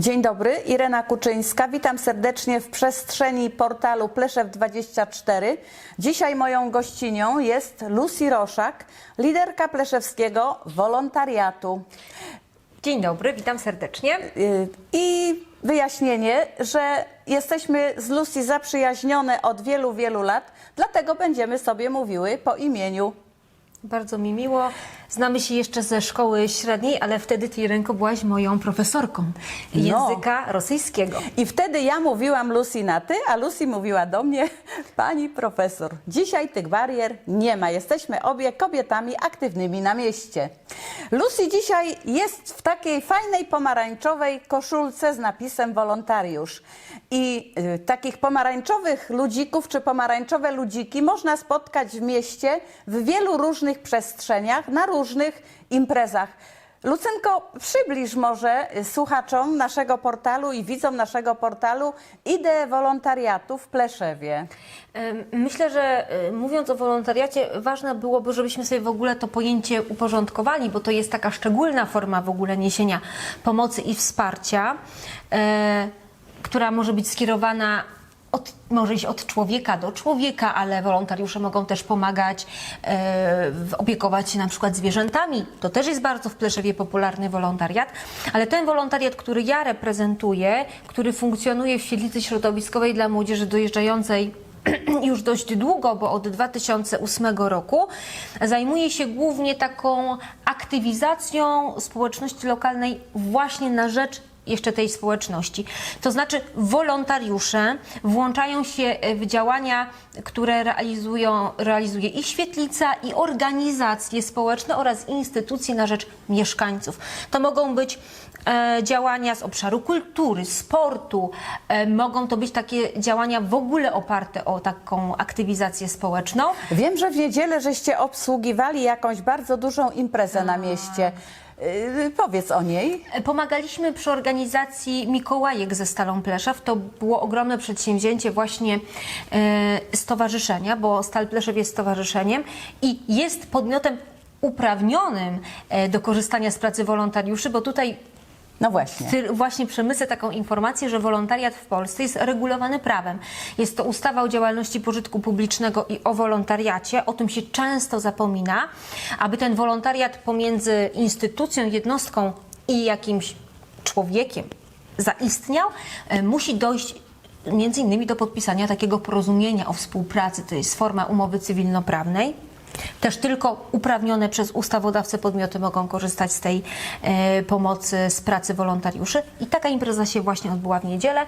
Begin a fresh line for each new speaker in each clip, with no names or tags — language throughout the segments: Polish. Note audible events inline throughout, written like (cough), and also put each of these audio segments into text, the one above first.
Dzień dobry, Irena Kuczyńska. Witam serdecznie w przestrzeni portalu Pleszew24. Dzisiaj moją gościnią jest Lucy Roszak, liderka pleszewskiego wolontariatu.
Dzień dobry, witam serdecznie.
Yy, I wyjaśnienie, że jesteśmy z Lucy zaprzyjaźnione od wielu, wielu lat, dlatego będziemy sobie mówiły po imieniu.
Bardzo mi miło. Znamy się jeszcze ze szkoły średniej, ale wtedy ty, Ręko, byłaś moją profesorką
No.
języka rosyjskiego.
I wtedy ja mówiłam Lucy na ty, a Lucy mówiła do mnie, pani profesor, dzisiaj tych barier nie ma. Jesteśmy obie kobietami aktywnymi na mieście. Lucy dzisiaj jest w takiej fajnej pomarańczowej koszulce z napisem wolontariusz. I y, takich pomarańczowych ludzików czy pomarańczowe ludziki można spotkać w mieście w wielu różnych przestrzeniach, na różnych imprezach. Lucynko, przybliż może słuchaczom naszego portalu i widzom naszego portalu ideę wolontariatu w Pleszewie.
Myślę, że y, mówiąc o wolontariacie, ważne byłoby, żebyśmy sobie w ogóle to pojęcie uporządkowali, bo to jest taka szczególna forma w ogóle niesienia pomocy i wsparcia, e, która może być skierowana może iść od człowieka do człowieka, ale wolontariusze mogą też pomagać, e, opiekować się na przykład zwierzętami. To też jest bardzo w Pleszewie popularny wolontariat, ale ten wolontariat, który ja reprezentuję, który funkcjonuje w świetlicy środowiskowej dla młodzieży dojeżdżającej (clears throat) już dość długo, bo od 2008 roku zajmuje się głównie taką aktywizacją społeczności lokalnej właśnie na rzecz jeszcze tej społeczności. To znaczy wolontariusze włączają się w działania, które realizują, realizuje i świetlica, i organizacje społeczne oraz instytucje na rzecz mieszkańców. To mogą być e, działania z obszaru kultury, sportu, e, mogą to być takie działania w ogóle oparte o taką aktywizację społeczną.
Wiem, że w niedzielę żeście obsługiwali jakąś bardzo dużą imprezę na mieście. Y, Powiedz o niej.
Pomagaliśmy przy organizacji Mikołajek ze Stalą Pleszew. To było ogromne przedsięwzięcie właśnie e, stowarzyszenia, bo Stal Pleszew jest stowarzyszeniem i jest podmiotem uprawnionym e, do korzystania z pracy wolontariuszy, bo tutaj
No właśnie.
Właśnie przemycę taką informację, że wolontariat w Polsce jest regulowany prawem. Jest to ustawa o działalności pożytku publicznego i o wolontariacie. O tym się często zapomina. Aby ten wolontariat pomiędzy instytucją, jednostką i jakimś człowiekiem zaistniał, e, musi dojść między innymi do podpisania takiego porozumienia o współpracy. To jest forma umowy cywilnoprawnej. Też tylko uprawnione przez ustawodawcę podmioty mogą korzystać z tej e, pomocy z pracy wolontariuszy. I taka impreza się właśnie odbyła w niedzielę.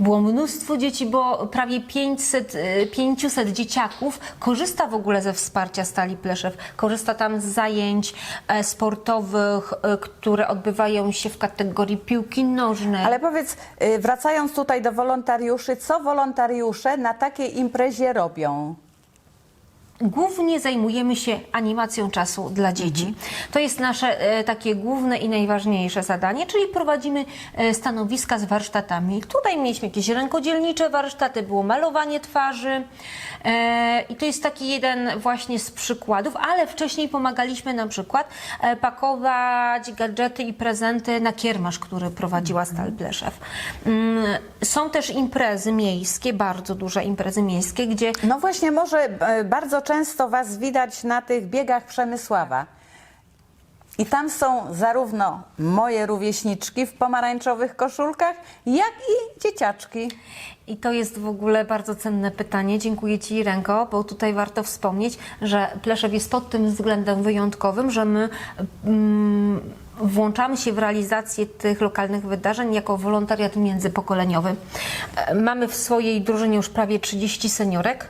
Było mnóstwo dzieci, bo prawie 500, e, 500 dzieciaków korzysta w ogóle ze wsparcia Stali Pleszew. Korzysta tam z zajęć e, sportowych, e, które odbywają się w kategorii piłki nożnej.
Ale powiedz, wracając tutaj do wolontariuszy, co wolontariusze na takiej imprezie robią?
Głównie zajmujemy się animacją czasu dla dzieci. To jest nasze e, takie główne i najważniejsze zadanie, czyli prowadzimy e, stanowiska z warsztatami. Tutaj mieliśmy jakieś rękodzielnicze warsztaty, było malowanie twarzy e, i to jest taki jeden właśnie z przykładów, ale wcześniej pomagaliśmy na przykład pakować gadżety i prezenty na kiermasz, który prowadziła Stal Pleszew. Mm, Są też imprezy miejskie, bardzo duże imprezy miejskie, gdzie
No właśnie, może bardzo często Was widać na tych biegach Przemysława. I tam są zarówno moje rówieśniczki w pomarańczowych koszulkach, jak i dzieciaczki.
I to jest w ogóle bardzo cenne pytanie. Dziękuję Ci, Ręko, bo tutaj warto wspomnieć, że Pleszew jest pod tym względem wyjątkowym, że my mm, włączamy się w realizację tych lokalnych wydarzeń jako wolontariat międzypokoleniowy. E, Mamy w swojej drużynie już prawie 30 seniorek.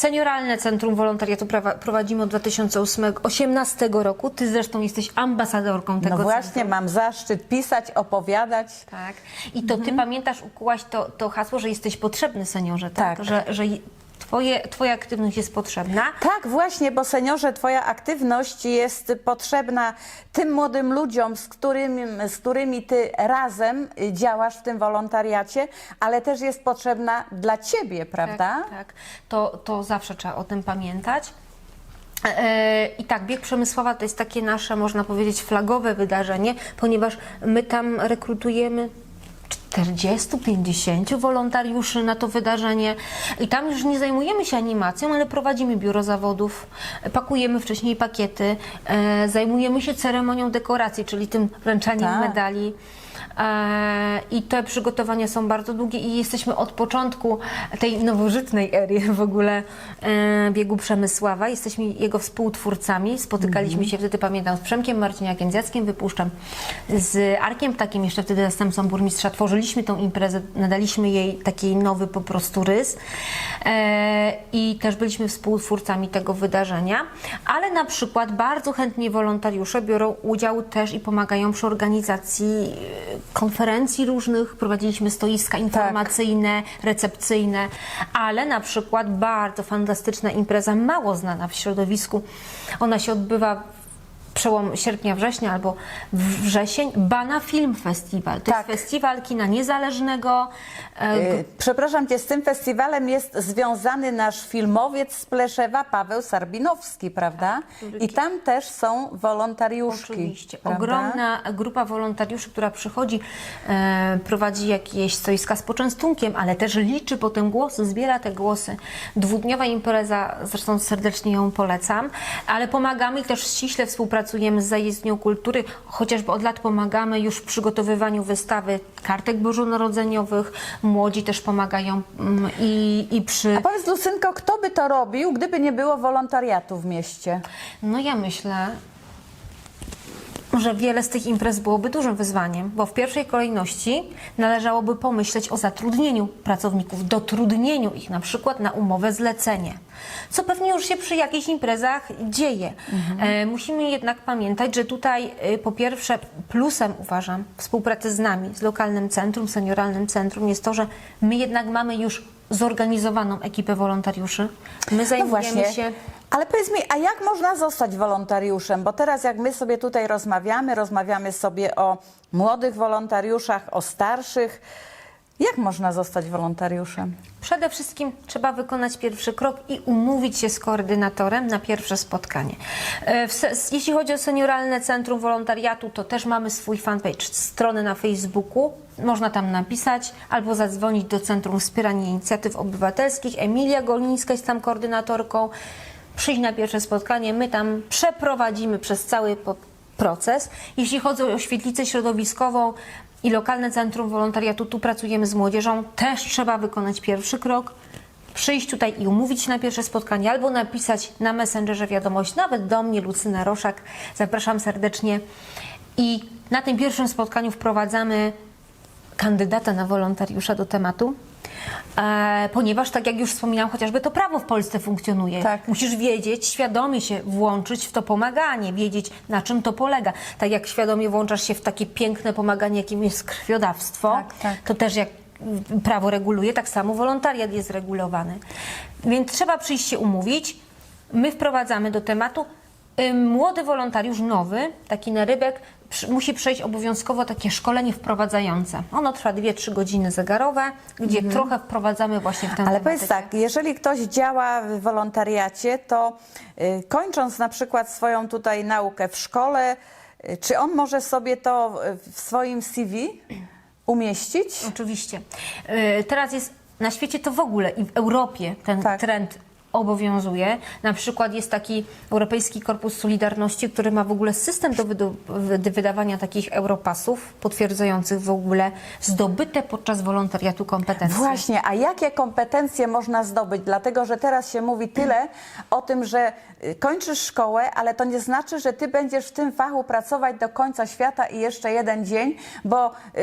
Senioralne Centrum Wolontariatu prowadzimy od 2018 roku. Ty zresztą jesteś ambasadorką tego
No właśnie,
centrum.
mam zaszczyt pisać, opowiadać.
Tak. I to ty pamiętasz, ukułaś to, to hasło, że jesteś potrzebny seniorze, tak?
Tak.
Że, że twoje, twoja aktywność jest potrzebna.
Tak, właśnie, bo seniorze, Twoja aktywność jest potrzebna tym młodym ludziom, z którymi, z którymi Ty razem działasz w tym wolontariacie, ale też jest potrzebna dla Ciebie, prawda?
Tak, tak. To, to zawsze trzeba o tym pamiętać. E, I tak, bieg Przemysława to jest takie nasze, można powiedzieć, flagowe wydarzenie, ponieważ my tam rekrutujemy 40-50 wolontariuszy na to wydarzenie i tam już nie zajmujemy się animacją, ale prowadzimy biuro zawodów, pakujemy wcześniej pakiety, e, zajmujemy się ceremonią dekoracji, czyli tym wręczaniem
Tak.
medali. E, I te przygotowania są bardzo długie i jesteśmy od początku tej nowożytnej ery w ogóle e, biegu Przemysława. Jesteśmy jego współtwórcami. Spotykaliśmy się wtedy, pamiętam, z Przemkiem Marciniakiem, z Jackiem Wypuszczem, z Arkiem Ptakiem, jeszcze wtedy zastępcą burmistrza. Tworzyliśmy tą imprezę, nadaliśmy jej taki nowy po prostu rys e, i też byliśmy współtwórcami tego wydarzenia. Ale na przykład bardzo chętnie wolontariusze biorą udział też i pomagają przy organizacji konferencji różnych. Prowadziliśmy stoiska informacyjne, recepcyjne, ale na przykład bardzo fantastyczna impreza, mało znana w środowisku. Ona się odbywa przełom sierpnia, września albo wrzesień, Bana Film Festival. To
Tak.
jest festiwal kina niezależnego. e,
Y, Przepraszam cię, z tym festiwalem jest związany nasz filmowiec z Pleszewa, Paweł Sarbinowski, prawda? I tam też są wolontariuszki.
Oczywiście.
prawda?
Ogromna grupa wolontariuszy, która przychodzi, e, prowadzi jakieś stoiska z poczęstunkiem, ale też liczy potem głosy, zbiera te głosy. Dwudniowa impreza, zresztą serdecznie ją polecam, ale pomagamy i też ściśle współpracujemy z Zajezdnią Kultury, chociażby od lat pomagamy już w przygotowywaniu wystawy kartek bożonarodzeniowych. Młodzi też pomagają mm, i, i przy...
A powiedz Lucynko, kto by to robił, gdyby nie było wolontariatu w mieście?
No ja myślę, że wiele z tych imprez byłoby dużym wyzwaniem, bo w pierwszej kolejności należałoby pomyśleć o zatrudnieniu pracowników, dotrudnieniu ich na przykład na umowę zlecenie, co pewnie już się przy jakichś imprezach dzieje. E, musimy jednak pamiętać, że tutaj e, po pierwsze plusem uważam współpracy z nami, z lokalnym centrum, senioralnym centrum jest to, że my jednak mamy już zorganizowaną ekipę wolontariuszy. My
No
zajmujemy
właśnie.
się
Ale powiedz mi, a jak można zostać wolontariuszem? Bo teraz jak my sobie tutaj rozmawiamy, rozmawiamy sobie o młodych wolontariuszach, o starszych. Jak można zostać wolontariuszem?
Przede wszystkim trzeba wykonać pierwszy krok i umówić się z koordynatorem na pierwsze spotkanie. E, Jeśli chodzi o Senioralne Centrum Wolontariatu, to też mamy swój fanpage, stronę na Facebooku. Można tam napisać albo zadzwonić do Centrum Wspierania Inicjatyw Obywatelskich. Emilia Golińska jest tam koordynatorką. Przyjść na pierwsze spotkanie, my tam przeprowadzimy przez cały proces. Jeśli chodzi o świetlicę środowiskową i lokalne centrum wolontariatu, tu pracujemy z młodzieżą, też trzeba wykonać pierwszy krok. Przyjść tutaj i umówić się na pierwsze spotkanie, albo napisać na Messengerze wiadomość, nawet do mnie, Lucyna Roszak. Zapraszam serdecznie. I na tym pierwszym spotkaniu wprowadzamy kandydata na wolontariusza do tematu. E, ponieważ, tak jak już wspominałam, chociażby to prawo w Polsce funkcjonuje.
Tak.
Musisz wiedzieć, świadomie się włączyć w to pomaganie, wiedzieć na czym to polega. Tak jak świadomie włączasz się w takie piękne pomaganie, jakim jest krwiodawstwo,
Tak, tak.
to też jak prawo reguluje, tak samo wolontariat jest regulowany. Więc trzeba przyjść się umówić. My wprowadzamy do tematu. Młody wolontariusz, nowy, taki narybek, przy- musi przejść obowiązkowo takie szkolenie wprowadzające. Ono trwa 2-3 godziny zegarowe, gdzie trochę wprowadzamy właśnie w tę
Ale
tematykę.
powiedz tak, jeżeli ktoś działa w wolontariacie, to y, kończąc na przykład swoją tutaj naukę w szkole, y, czy on może sobie to w swoim CV umieścić?
Oczywiście. Y, Teraz jest na świecie to w ogóle i w Europie ten
Tak.
trend obowiązuje. Na przykład jest taki Europejski Korpus Solidarności, który ma w ogóle system do wydawania takich europasów potwierdzających w ogóle zdobyte podczas wolontariatu kompetencje.
Właśnie, a jakie kompetencje można zdobyć? Dlatego, że teraz się mówi tyle o tym, że y, kończysz szkołę, ale to nie znaczy, że ty będziesz w tym fachu pracować do końca świata i jeszcze jeden dzień, bo y,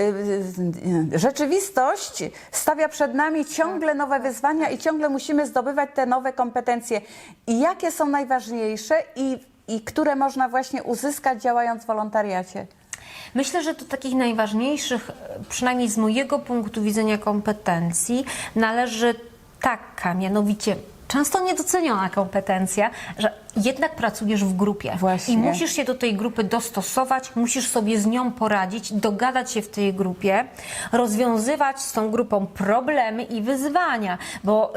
y, rzeczywistość stawia przed nami ciągle nowe wyzwania i ciągle musimy zdobywać te nowe kompetencje. I jakie są najważniejsze i, i które można właśnie uzyskać działając w wolontariacie?
Myślę, że do takich najważniejszych, e, przynajmniej z mojego punktu widzenia kompetencji, należy taka, mianowicie często niedoceniona kompetencja, że jednak pracujesz w grupie
Właśnie.
i musisz się do tej grupy dostosować, musisz sobie z nią poradzić, dogadać się w tej grupie, rozwiązywać z tą grupą problemy i wyzwania, bo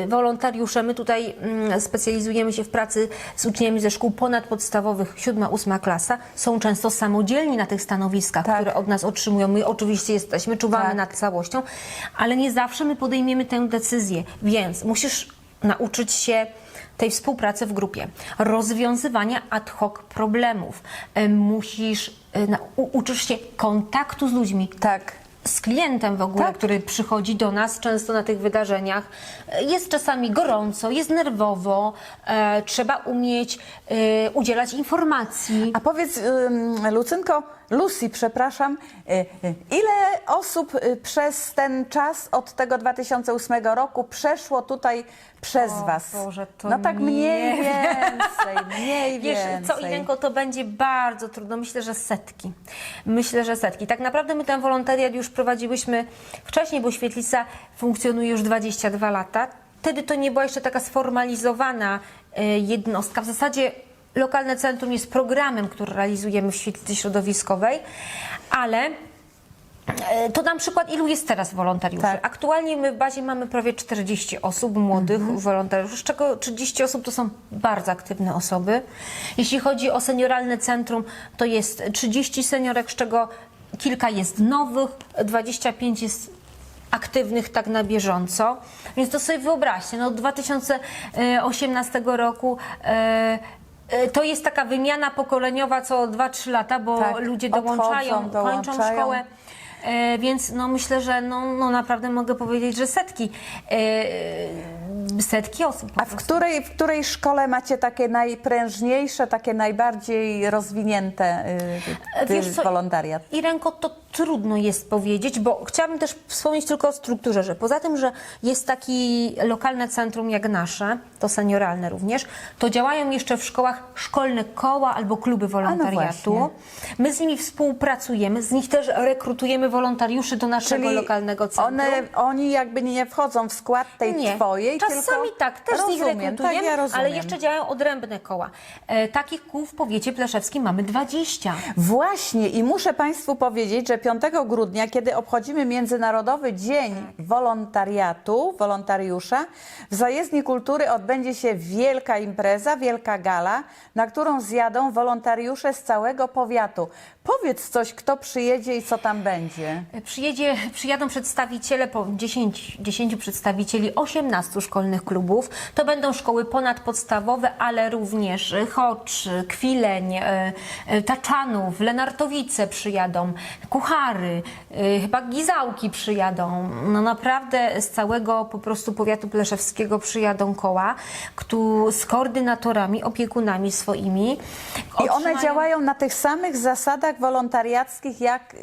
yy, wolontariusze, my tutaj mm, specjalizujemy się w pracy z uczniami ze szkół ponadpodstawowych, siódma, ósma klasa, są często samodzielni na tych stanowiskach,
Tak.
które od nas otrzymują. My oczywiście jesteśmy, czuwamy
Tak.
nad całością, ale nie zawsze my podejmiemy tę decyzję, więc musisz nauczyć się tej współpracy w grupie, rozwiązywania ad hoc problemów. E, Musisz, e, uczysz się kontaktu z ludźmi,
Tak.
z klientem w ogóle,
Tak.
który przychodzi do nas często na tych wydarzeniach. E, Jest czasami gorąco, jest nerwowo, e, trzeba umieć e, udzielać informacji.
A powiedz, ym, Lucynko, Lucy, przepraszam, y, y, ile osób y, przez ten czas od tego 2008 roku przeszło tutaj przez
O
Was?
Boże, to
no tak mniej
nie
więcej, mniej
Wiesz
więcej.
co, Irenko, to będzie bardzo trudno. Myślę, że setki. Myślę, że setki. Tak naprawdę my ten wolontariat już prowadziłyśmy wcześniej, bo Świetlica funkcjonuje już 22 lata. Wtedy to nie była jeszcze taka sformalizowana e, jednostka. W zasadzie lokalne centrum jest programem, który realizujemy w Świetlicy Środowiskowej, ale E, To dam przykład, ilu jest teraz wolontariuszy.
Tak.
Aktualnie my w bazie mamy prawie 40 osób, młodych wolontariuszy, z czego 30 osób to są bardzo aktywne osoby. Jeśli chodzi o senioralne centrum, to jest 30 seniorek, z czego kilka jest nowych, 25 jest aktywnych tak na bieżąco. Więc to sobie wyobraźcie, no od 2018 roku e, e, to jest taka wymiana pokoleniowa co 2-3 lata, bo
Tak,
ludzie
odchodzą,
dołączają, kończą
dołączają.
szkołę. E, więc no myślę, że no, no naprawdę mogę powiedzieć, że setki, e, setki osób. po
A w
prostu.
której, w której szkole macie takie najprężniejsze, takie najbardziej rozwinięte y,
E, Wiesz co,
wolontariat?
Irenko, to trudno jest powiedzieć, bo chciałabym też wspomnieć tylko o strukturze, że poza tym, że jest taki lokalne centrum jak nasze, to senioralne również, to działają jeszcze w szkołach szkolne koła albo kluby wolontariatu.
właśnie.
My z nimi współpracujemy, z nich też rekrutujemy wolontariuszy do naszego lokalnego centrum.
one, oni jakby nie wchodzą w skład tej
Nie.
twojej,
Czasami tak, też z nich
rozumiem,
rekrutujemy,
tak, ja rozumiem.
ale jeszcze działają odrębne koła. E, takich kół w powiecie pleszewskim mamy 20.
Właśnie i muszę Państwu powiedzieć, że 5 grudnia, kiedy obchodzimy Międzynarodowy Dzień Wolontariatu, wolontariusza, w Zajezdni Kultury odbędzie się wielka impreza, wielka gala, na którą zjadą wolontariusze z całego powiatu. Powiedz coś, kto przyjedzie i co tam będzie.
Przyjedzie, przyjadą przedstawiciele, po 10, 10 przedstawicieli 18 szkolnych klubów. To będą szkoły ponadpodstawowe, ale również Chocz, Kwileń, e, e, Taczanów, Lenartowice przyjadą, Kuchary, e, chyba Gizałki przyjadą. No naprawdę z całego po prostu powiatu pleszewskiego przyjadą koła, któ- z koordynatorami, opiekunami swoimi.
I one działają na tych samych zasadach wolontariackich, jak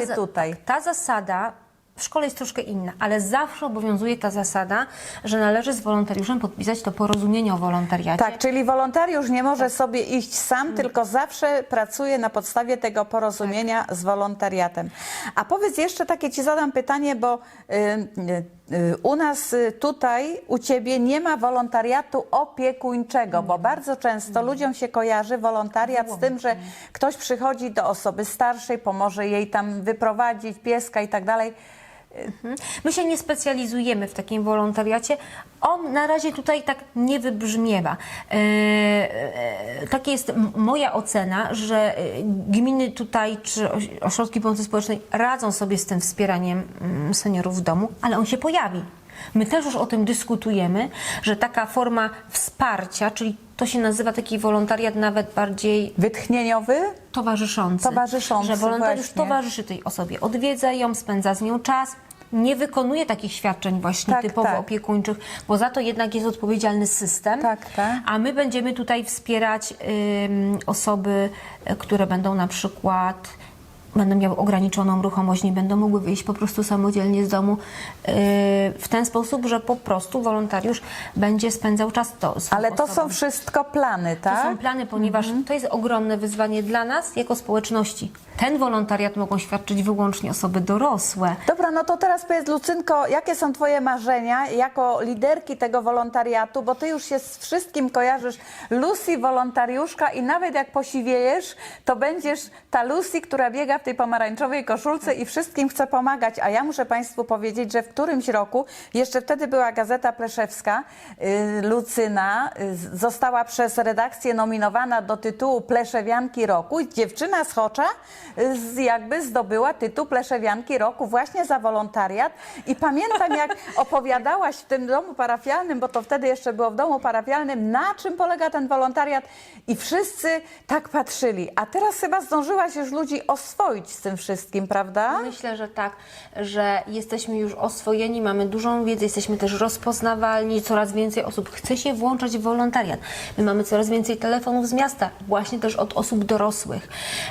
ty
za-
tutaj.
Ta zasada w szkole jest troszkę inna, ale zawsze obowiązuje ta zasada, że należy z wolontariuszem podpisać to porozumienie o wolontariacie.
Tak, czyli wolontariusz nie może sobie iść sam, tylko zawsze pracuje na podstawie tego porozumienia z wolontariatem. A powiedz jeszcze takie ci zadam pytanie, bo y, y, y, u nas y, tutaj, u ciebie nie ma wolontariatu opiekuńczego, bo bardzo często ludziom się kojarzy wolontariat z tym, że ktoś przychodzi do osoby starszej, pomoże jej tam wyprowadzić pieska i tak dalej.
My się nie specjalizujemy w takim wolontariacie. On na razie tutaj tak nie wybrzmiewa. E, e, takie jest moja ocena, że e, gminy tutaj czy oś- ośrodki pomocy społecznej radzą sobie z tym wspieraniem mm, seniorów w domu, ale on się pojawi. My też już o tym dyskutujemy, że taka forma wsparcia, czyli to się nazywa taki wolontariat nawet bardziej
Wytchnieniowy?
towarzyszący.
Towarzyszący,
Że wolontariusz
właśnie.
towarzyszy tej osobie, odwiedza ją, spędza z nią czas. Nie wykonuje takich świadczeń właśnie
Tak,
typowo
tak.
opiekuńczych, bo za to jednak jest odpowiedzialny system.
Tak, tak.
A my będziemy tutaj wspierać ym, osoby, które będą na przykład będą miały ograniczoną ruchomość, nie będą mogły wyjść po prostu samodzielnie z domu yy, w ten sposób, że po prostu wolontariusz będzie spędzał czas to
Ale to
osobą.
są wszystko plany,
To
tak?
są plany, ponieważ to jest ogromne wyzwanie dla nas jako społeczności. Ten wolontariat mogą świadczyć wyłącznie osoby dorosłe.
Dobra, no to teraz powiedz Lucynko, jakie są Twoje marzenia jako liderki tego wolontariatu, bo Ty już się z wszystkim kojarzysz. Lucy wolontariuszka i nawet jak posiwiejesz, to będziesz ta Lucy, która biega w tej pomarańczowej koszulce i wszystkim chce pomagać. A ja muszę Państwu powiedzieć, że w którymś roku, jeszcze wtedy była Gazeta Pleszewska, y, Lucyna y, została przez redakcję nominowana do tytułu Pleszewianki Roku. Dziewczyna z Chocza y, jakby zdobyła tytuł Pleszewianki Roku właśnie za wolontariat. I pamiętam, jak (laughs) opowiadałaś w tym domu parafialnym, bo to wtedy jeszcze było w domu parafialnym, na czym polega ten wolontariat i wszyscy tak patrzyli. A teraz chyba zdążyłaś już ludzi oswoić z tym wszystkim, prawda?
Myślę, że tak, że jesteśmy już oswojeni, mamy dużą wiedzę, jesteśmy też rozpoznawalni, coraz więcej osób chce się włączać w wolontariat. My mamy coraz więcej telefonów z miasta, właśnie też od osób dorosłych,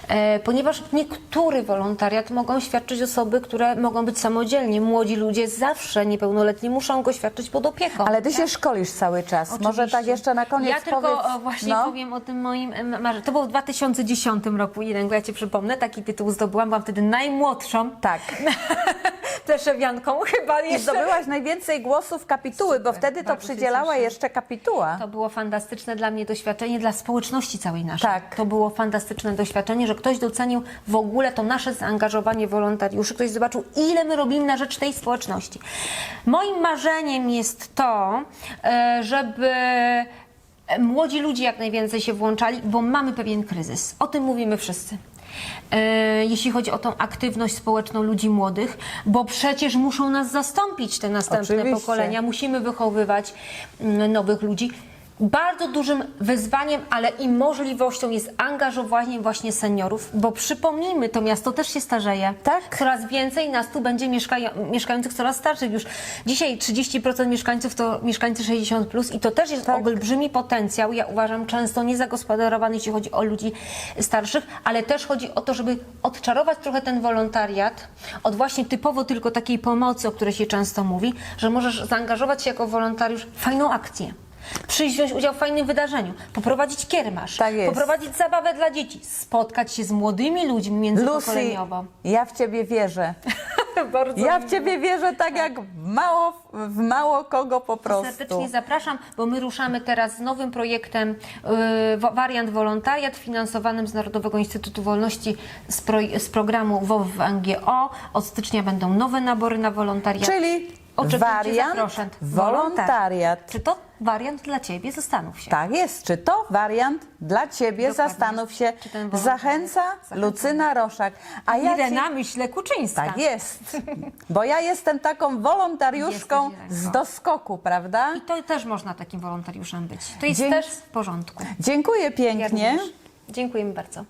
e, ponieważ niektóry wolontariat mogą świadczyć osoby, które mogą być samodzielnie. Młodzi ludzie zawsze niepełnoletni muszą go świadczyć pod opieką.
Ale ty się szkolisz cały czas. Może
Oczywiście.
tak jeszcze na koniec
Ja tylko
powiedz.
o, właśnie
no.
powiem o tym moim em, marzeniu. To było w 2010 roku, Irenko, ja Ci przypomnę, taki tytuł zdobyłam, byłam wtedy najmłodszą
Tak. (laughs)
pleszewianką chyba
I
jeszcze.
zdobyłaś najwięcej głosów kapituły, bo wtedy to
bardzo się
przydzielała
cieszę.
jeszcze kapituła.
To było fantastyczne dla mnie doświadczenie, dla społeczności całej naszej.
Tak.
To było fantastyczne doświadczenie, że ktoś docenił w ogóle to nasze zaangażowanie wolontariuszy, ktoś zobaczył, ile my robimy na rzecz tej społeczności. Moim marzeniem jest to, e, żeby młodzi ludzie jak najwięcej się włączali, bo mamy pewien kryzys. O tym mówimy wszyscy. E, Jeśli chodzi o tą aktywność społeczną ludzi młodych, bo przecież muszą nas zastąpić te następne
Oczywiście.
pokolenia, musimy wychowywać mm, nowych ludzi. Bardzo dużym wyzwaniem, ale i możliwością jest angażowanie właśnie seniorów, bo przypomnijmy, to miasto też się starzeje.
Tak.
Coraz więcej nas tu będzie mieszkają, mieszkających coraz starszych już. Dzisiaj 30% mieszkańców to mieszkańcy 60+, plus i to też jest
Tak.
olbrzymi potencjał, ja uważam, często niezagospodarowany, jeśli chodzi o ludzi starszych, ale też chodzi o to, żeby odczarować trochę ten wolontariat od właśnie typowo tylko takiej pomocy, o której się często mówi, że możesz zaangażować się jako wolontariusz w fajną akcję. Przyjść wziąć udział w fajnym wydarzeniu, poprowadzić kiermasz,
Tak jest.
poprowadzić zabawę dla dzieci, spotkać się z młodymi ludźmi
Lucy,
międzypokoleniowo.
ja w ciebie wierzę. (laughs)
Bardzo
Ja w ciebie wierzę tak jak w mało, w mało kogo po prostu.
Serdecznie zapraszam, bo my ruszamy teraz z nowym projektem wa- wariant wolontariat finansowanym z Narodowego Instytutu Wolności z, pro, z programu WOW w NGO. Od stycznia będą nowe nabory na wolontariat.
Czyli Wariant,
zaproszeń.
wolontariat.
Czy to wariant dla Ciebie? Zastanów się.
Tak jest. Czy to wariant dla ciebie?
Dokładnie.
Zastanów się.
Czy ten
Zachęca Lucyna Roszak. A ja ci...
Irena Myśle-Kuczyńska.
Tak jest. Bo ja jestem taką wolontariuszką
Jesteś,
z
Irenko.
doskoku, prawda?
I to też można takim wolontariuszem być. To jest
Dzięki-
też w porządku.
Dziękuję pięknie.
Dziękujemy bardzo.